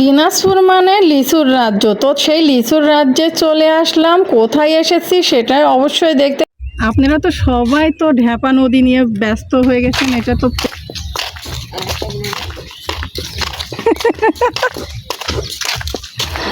দিনাজপুর মানে লিচুর রাজ্য। তো সেই লিচুর রাজ্যে চলে আসলাম, কোথায় এসেছি সেটাই অবশ্যই দেখতে। আপনারা তো সবাই তো ঢ্যাপা নদী নিয়ে ব্যস্ত হয়ে গেছেন, এটা তো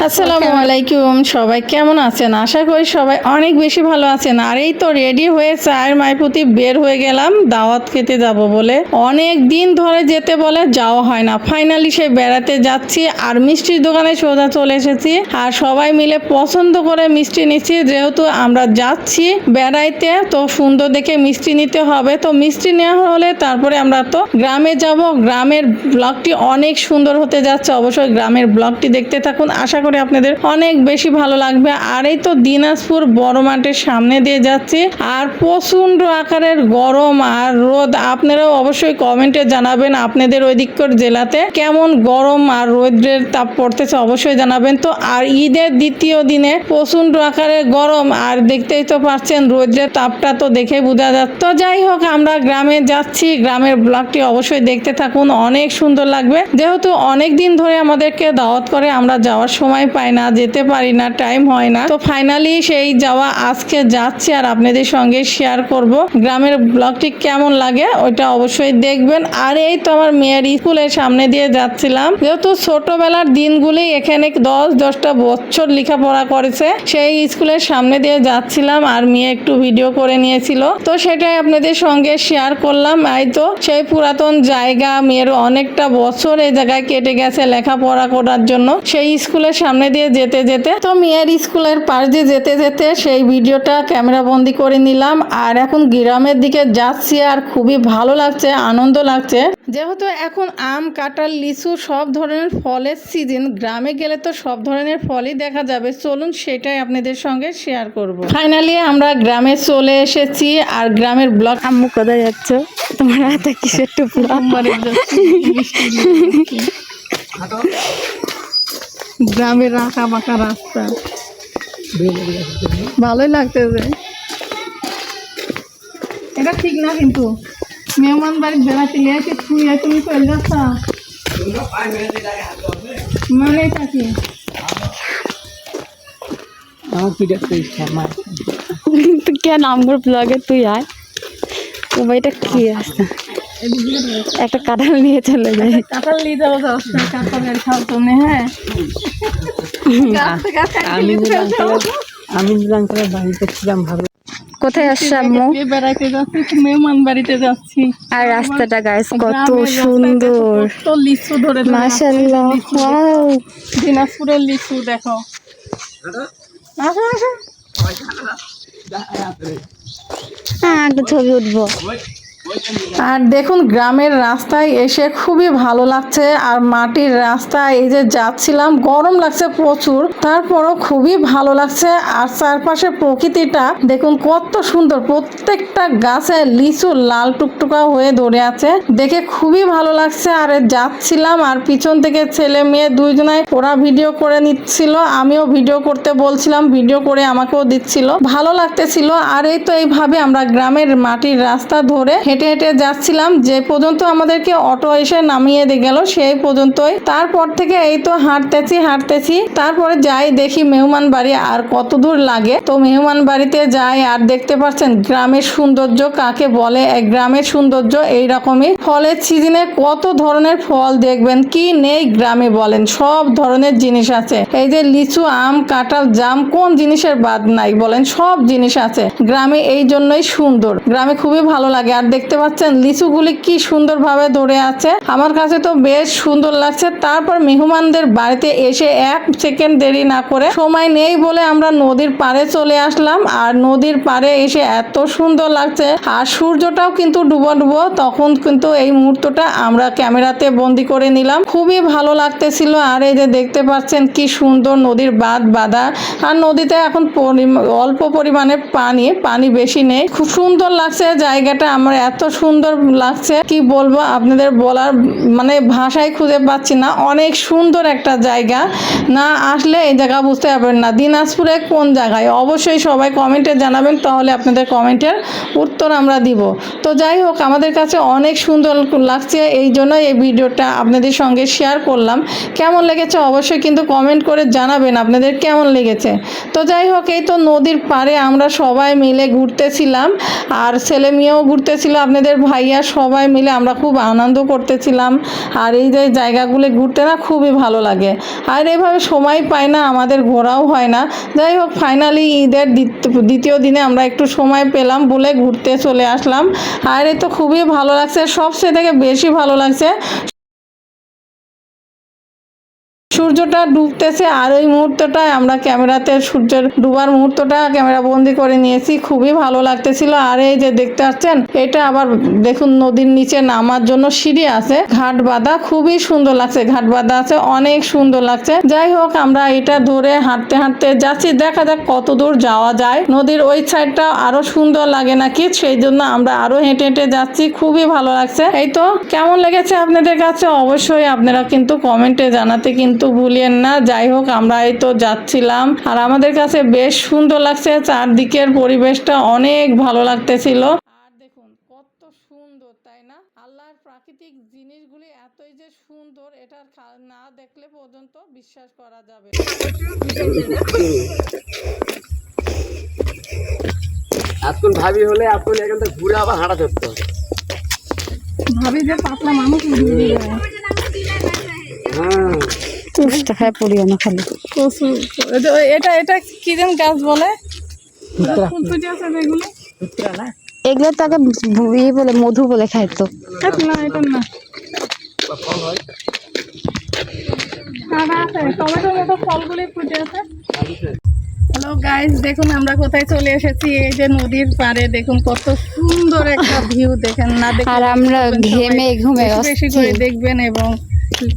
আসসালামু আলাইকুম সবাই কেমন আছেন? আশা করি সবাই অনেক বেশি ভালো আছেন। আর এই তো রেডি হয়ে চায়ের মাইপুতি বের হয়ে গেলাম দাওয়াত খেতে যাব বলে। অনেক দিন ধরে যেতে বলে যাওয়া হয় না। ফাইনালি সে বেড়াতে যাচ্ছি আর মিষ্টির দোকানে সোজা চলে এসেছি। আর সবাই মিলে পছন্দ করে মিষ্টি নিচ্ছি। যেহেতু আমরা যাচ্ছি বেড়াইতে তো সুন্দর দেখে মিষ্টি নিতে হবে। তো মিষ্টি নেওয়া হলে তারপরে আমরা তো গ্রামে যাব। গ্রামের ব্লগটি অনেক সুন্দর হতে যাচ্ছে। অবশ্যই গ্রামের ব্লগটি দেখতে থাকুন। আশা করি আপনাদের অনেক বেশি ভালো লাগবে। আর এই তো দিনাজপুর বড় মাঠের সামনে দিয়ে যাচ্ছি। আর প্রচণ্ড আকারের গরম আর রোদ, আপনারাও অবশ্যই কমেন্টে জানাবেন আপনাদের ওই জেলাতে কেমন গরম আর রোদ্রের তাপ পড়তেছে অবশ্যই জানাবেন। তো আর ঈদের দ্বিতীয় দিনে প্রচণ্ড আকারে গরম, আর দেখতেই তো পারছেন রোদ্রের তাপটা তো দেখে বোঝা যাচ্ছে। তো যাই হোক, আমরা গ্রামে যাচ্ছি। গ্রামের ব্লগটি অবশ্যই দেখতে থাকুন, অনেক সুন্দর লাগবে। যেহেতু অনেক দিন ধরে আমাদেরকে দাওয়াত করে আমরা যাওয়ার সময় পাই না, যেতে পারি না টাইম হয় না। তো ফাইনালি সেই যাওয়া আজকে যাচ্ছি আর আপনাদের সঙ্গে শেয়ার করব। গ্রামের ব্লগটি কেমন লাগে ওইটা অবশ্যই দেখবেন। আর এই তো আমার মেয়ের স্কুলের সামনে দিয়ে যাচ্ছিলাম। যেহেতু ছোটবেলার দিনগুলি এখানে দশ, দশটা বছর লেখাপড়া করেছে, সেই স্কুলের সামনে দিয়ে যাচ্ছিলাম আর মেয়ে একটু ভিডিও করে নিয়েছিল। তো সেটাই আপনাদের সঙ্গে শেয়ার করলাম। এই তো সেই পুরাতন জায়গা, মেয়ের অনেকটা বছর এই জায়গায় কেটে গেছে লেখাপড়া করার জন্য। সেই স্কুলের সামনে দিয়ে যেতে যেতে তো মেয়ের স্কুলের পাশ দিয়ে যেতে যেতে সেই ভিডিওটা ক্যামেরা বন্দি করে নিলাম। আর এখন গ্রামের দিকে যাচ্ছি আর খুবই ভালো লাগছে আনন্দ লাগছে। যেহেতু এখন আম কাঁঠাল লিচু সব ধরনের ফলের সিজন গ্রামে গেলে তো সব ধরনের ফলই দেখা যাবে। চলুন সেটাই আপনাদের সঙ্গে শেয়ার করব। ফাইনালি আমরা গ্রামে চলে এসেছি আর গ্রামের ব্লগ আম্মু কোথায় যাচ্ছ? তোমার হাতে কিসের টুকরা গ্রামের রাখা বাঁকা রাস্তা। ভালোই লাগতেছে। এটা ঠিক না কিন্তু। মেহমান বাড়ি বেড়াতে গিয়েছে তুই আর তুমি চলে যাচ্ছ? মানে এটা কি কে নাম করে ব্লগে তুই আয়। ও এটা কি আসছে একটা কাঁঠাল নিয়ে চলে যায় কাঁঠাল নিয়ে যাব কাঁঠালের খাও তুমি হ্যাঁ। গাছ আমি আঙ্কেলের বাড়িতে ছিলাম ভালো। কোথায় আসছে আম্মু? যাচ্ছি? মেহমান বাড়িতে যাচ্ছি। আর রাস্তাটা গাইস কত সুন্দর দেখো, কত লিচু ধরে মাশাআল্লাহ ওয়াও দিনাজপুরের লিচু দেখো। আসো আসো। হ্যাঁ একটা ছবি উঠবো। আর দেখুন, গ্রামের রাস্তায় এসে খুবই ভালো লাগছে, আর মাটির রাস্তায় এই যে যাচ্ছিলাম, গরম লাগছে প্রচুর। তারপরও খুবই ভালো লাগছে, আর চারপাশে প্রকৃতিটা দেখুন কত সুন্দর। প্রত্যেকটা গাছে লিচু লাল টুকটুকা হয়ে ধরে আছে, দেখে খুবই ভালো লাগছে। আর যাচ্ছিলাম, আর পিছন থেকে ছেলে মেয়ে দুইজনাই, ওরা ভিডিও করে নিচ্ছিল, আমিও ভিডিও করতে বলছিলাম, ভিডিও করে আমাকেও দিচ্ছিল। ভালো লাগতেছিল, আর এই তো এইভাবে আমরা গ্রামের মাটির রাস্তা ধরে হেঁটে হেঁটে হেঁটে যাচ্ছিলাম, যে পর্যন্ত আমাদেরকে অটো এসে নামিয়ে দিয়ে গেল, সেই পর্যন্তই। তারপর থেকে এই তো হাঁটতেছি হাঁটতেছি। তারপরে যাই দেখি মেহমান বাড়ি আর কত দূর লাগে। তো মেহমান বাড়িতে যাই আর দেখতে পাচ্ছেন গ্রামের সৌন্দর্য কাকে বলে? এক গ্রামের সৌন্দর্য এই রকমই ফলের সিজনে কত ধরনের ফল দেখবেন? কি নেই গ্রামে বলেন, সব ধরনের জিনিস আছে। এই যে লিচু, আম, কাঁঠাল, জাম, কোন জিনিসের বাদ নাই বলেন, সব জিনিস আছে। গ্রামে এই জন্যই সুন্দর। গ্রামে খুবই ভালো লাগে। আর দেখতে পাচ্ছেন, লিচুগুলি কি সুন্দরভাবে ধরে আছে। আমার কাছে তো বেশ সুন্দর লাগছে। তারপর মেহমানদের বাড়িতে এসে এক সেকেন্ড দেরি না করে সময় নেই বলে আমরা নদীর পাড়ে চলে আসলাম। আর নদীর পাড়ে এসে এত সুন্দর লাগছে। আর সূর্যটাও কিন্তু ডুবো ডুবো। তখন কিন্তু এই মুহূর্তটা আমরা ক্যামেরাতে বন্দি করে নিলাম। খুবই ভালো লাগতেছিল। আর এই যে দেখতে পাচ্ছেন, কি সুন্দর নদীর বাঁধ বাঁধা। আর নদীতে এখন অল্প পরিমাণে পানি পানি বেশি নেই। খুব সুন্দর লাগছে জায়গাটা। আমার এত সুন্দর লাগছে। কি বলব, আপনাদের বলার মানে ভাষায় খুঁজে পাচ্ছি না। অনেক সুন্দর একটা জায়গা। না আসলে এই জায়গা বুঝতে পারবেন না। দিনাজপুরে কোন জায়গায়? অবশ্যই সবাই কমেন্টে জানাবেন, তাহলে আপনাদের কমেন্টের উত্তর আমরা দিব। তো যাই হোক, আমাদের কাছে অনেক সুন্দর লাগছে, এই জন্য এই ভিডিওটা আপনাদের সঙ্গে শেয়ার করলাম। কেমন লেগেছে অবশ্যই কিন্তু কমেন্ট করে জানাবেন আপনাদের কেমন লেগেছে। তো যাই হোক, এই তো নদীর পাড়ে আমরা সবাই মিলে ঘুরতেছিলাম, আর ছেলে মেয়েও ঘুরতেছিল আপনাদের ভাইয়া সবাই মিলে আমরা খুব আনন্দ করতেছিলাম। আর এই যে জায়গাগুলো ঘুরতে না খুবই ভালো লাগে। আর এভাবে সময় পাই না, আমাদের ঘোরাও হয় না। যাই হোক ফাইনালি ঈদের দ্বিত- দ্বিতীয় দিনে আমরা একটু সময় পেলাম, বলে ঘুরতে চলে আসলাম। আর এ তো খুবই ভালো লাগছে, সবচেয়ে থেকে বেশি ভালো লাগছে সূর্যটা ডুবতেছে আর ওই মুহূর্তটায় আমরা ক্যামেরাতে সূর্যের ডুবার মুহূর্তটা ক্যামেরা বন্দি করে নিয়েছি। খুবই ভালো লাগতেছিল। আর এই যে দেখতে পাচ্ছেন, এটা আবার দেখুন নদীর নিচে নামার জন্য সিঁড়ি আছে, ঘাট বাঁধা। খুবই সুন্দর লাগছে, ঘাট বাঁধা আছে, অনেক সুন্দর লাগছে। যাই হোক, আমরা এটা ধরে হাঁটতে হাঁটতে যাচ্ছি। দেখা যাক কত দূর যাওয়া যায়। নদীর ওই সাইডটা আরও সুন্দর লাগে নাকি? সেই জন্য আমরা আরও হেঁটে হেঁটে যাচ্ছি। খুবই ভালো লাগছে। এই তো, কেমন লেগেছে আপনাদের কাছে? অবশ্যই আপনারা কিন্তু কমেন্টে জানাতে কিন্তু ভুলিয়েন না যাই হোক আমরা এই তো যাচ্ছিলাম। আর আমাদের কাছে বেশ সুন্দর লাগছে চারদিকের পরিবেশটা অনেক ভালো লাগতেছিল। আর দেখুন কত সুন্দর তাই না? আল্লাহর প্রাকৃতিক জিনিসগুলি এতই যে সুন্দর এটা না দেখলে পর্যন্ত বিশ্বাস করা যাবে। এখন ভাবি হলে এখন এখান থেকে ঘুরে আবার হাঁটা ধরতে হবে। ভাবি যে পাতলা মানুষ হ্যাঁ। তুষ্টা খায় পড়িও না খালি। কচু এটা- এটা এটা কি যেন গাছ বলে? ফুল ফুটে আছে যেগুলো এগুলো? তো ইয়ে বলে মধু বলে খাইতো থাক না এটা না। সাদা আছে টমেটোর মতো ফলগুলি ফুটে আছে। হ্যালো গাইস দেখুন আমরা কোথায় চলে এসেছি। এই যে নদীর পাড়ে দেখুন কত সুন্দর একটা ভিউ দেখেন। না দেখে আর আমরা ঘেমে ঘুমে বেশি করে দেখবেন এবং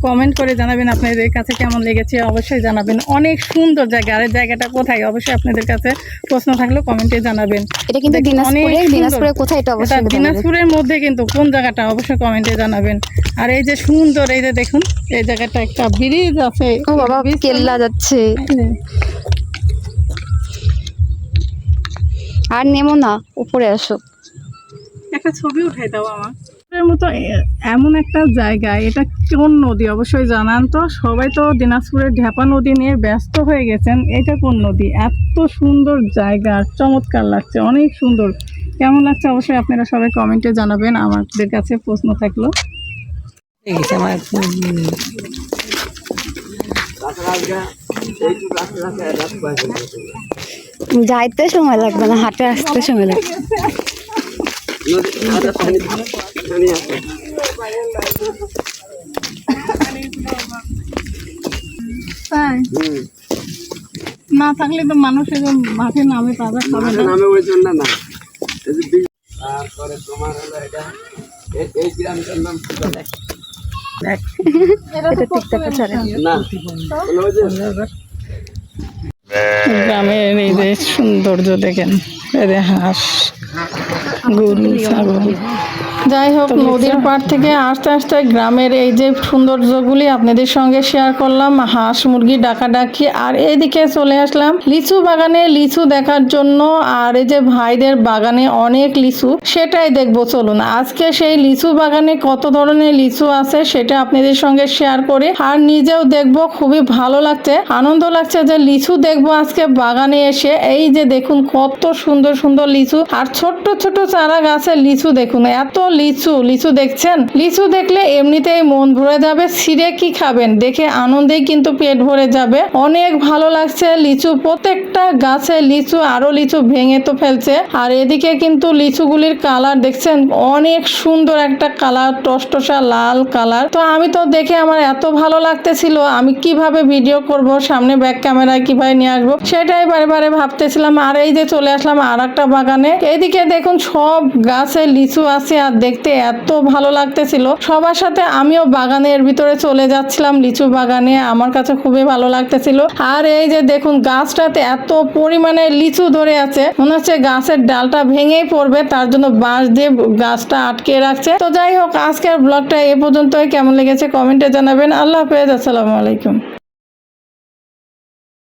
কমেন্ট করে জানাবেন আপনাদের কাছে কেমন লেগেছে অবশ্যই জানাবেন। অনেক সুন্দর জায়গা। আর এই জায়গাটা কোথায়? অবশ্যই আপনাদের কাছে প্রশ্ন থাকলে কমেন্টে জানাবেন। এটা কিন্তু দেখুন, অনেক দিনাজপুরে সুন্দর। দিনাজপুরে কোথায় এটা অবশ্যই। দিনাজপুরের মধ্যে কিন্তু কোন জায়গাটা অবশ্যই কমেন্টে জানাবেন। আর এই যে সুন্দর এই যে দেখুন এই জায়গাটা একটা ব্রিজ আছে। ও বাবা কেল্লা যাচ্ছে। আর নেমো না উপরে আসো। একটা ছবি উঠাই দাও আমার। মতো এমন একটা জায়গা, এটা কোন নদী? অবশ্যই জানান তো। সবাই তো দিনাজপুরের ঢেপা নদী নিয়ে ব্যস্ত হয়ে গেছেন। এটা কোন নদী? এত সুন্দর জায়গা চমৎকার লাগছে, অনেক সুন্দর। কেমন লাগছে? অবশ্যই আপনারা সবাই কমেন্টে জানাবেন, আমাদের কাছে প্রশ্ন থাকল। যাইতে সময় লাগবে না হাঁটে আসতে সময় লাগবে। না থাকলে তো মানুষের মাঠে নামে তাজা খাবে না। নামে ওই জন্য না। তারপরে তোমার হলো এটা। এই- গ্রামটার নাম কি বলে? গ্রামের এই যে সৌন্দর্য দেখেন এই যে হাঁস। গরু ছাগল যাই হোক নদীর পাড় থেকে আস্তে আস্তে গ্রামের এই যে সৌন্দর্যগুলি আপনাদের সঙ্গে শেয়ার করলাম হাঁস মুরগি ডাকাডাকি আর এইদিকে চলে আসলাম লিচু বাগানে। লিচু দেখার জন্য আর এই যে ভাইদের বাগানে অনেক লিচু সেটাই দেখব। চলুন আজকে সেই লিচু বাগানে কত ধরনের লিচু আছে সেটা আপনাদের সঙ্গে শেয়ার করে। আর নিজেও দেখব খুবই ভালো লাগছে। আনন্দ লাগছে যে লিচু দেখব আজকে বাগানে এসে। এই যে দেখুন কত সুন্দর সুন্দর লিচু। আর ছোট্ট ছোট চারা গাছের লিচু দেখুন এত লিচু লিচু দেখছেন? লিচু দেখলে এমনিতেই মন ভরে যাবে, ছিঁড়ে কি খাবেন? দেখে আনন্দেই কিন্তু পেট ভরে যাবে। অনেক ভালো লাগছে লিচু, প্রত্যেকটা গাছে লিচু, আরও লিচু ভেঙে তো ফেলছে। আর এদিকে কিন্তু লিচুগুলির কালার দেখছেন, অনেক সুন্দর একটা কালার, টসটসা লাল কালার। তো আমি তো দেখে আমার এত ভালো লাগতেছিল, আমি কীভাবে ভিডিও করব, সামনে ব্যাক ক্যামেরায় কীভাবে নিয়ে আসব? সেটাই বারে বারে ভাবতেছিলাম, আর এই যে চলে আসলাম আর একটা বাগানে। এদিকে দেখুন সব গাছে লিচু আছে, আর দেখতে এত ভালো লাগতেছিল। সবার সাথে আমিও বাগানের ভিতরে চলে যাচ্ছিলাম, লিচু বাগানে। আমার কাছে খুবই ভালো লাগতেছিল। আর এই যে দেখুন, গাছটাতে এত পরিমাণে লিচু ধরে আছে। মনে হচ্ছে গাছের ডালটা ভেঙেই পড়বে, তার জন্য বাঁশ দিয়ে গাছটা আটকে রাখছে। তো যাই হোক, আজকের ব্লগটা এ পর্যন্তই। কেমন লেগেছে কমেন্টে জানাবেন। আল্লাহ হাফেজ, আসসালামু আলাইকুম।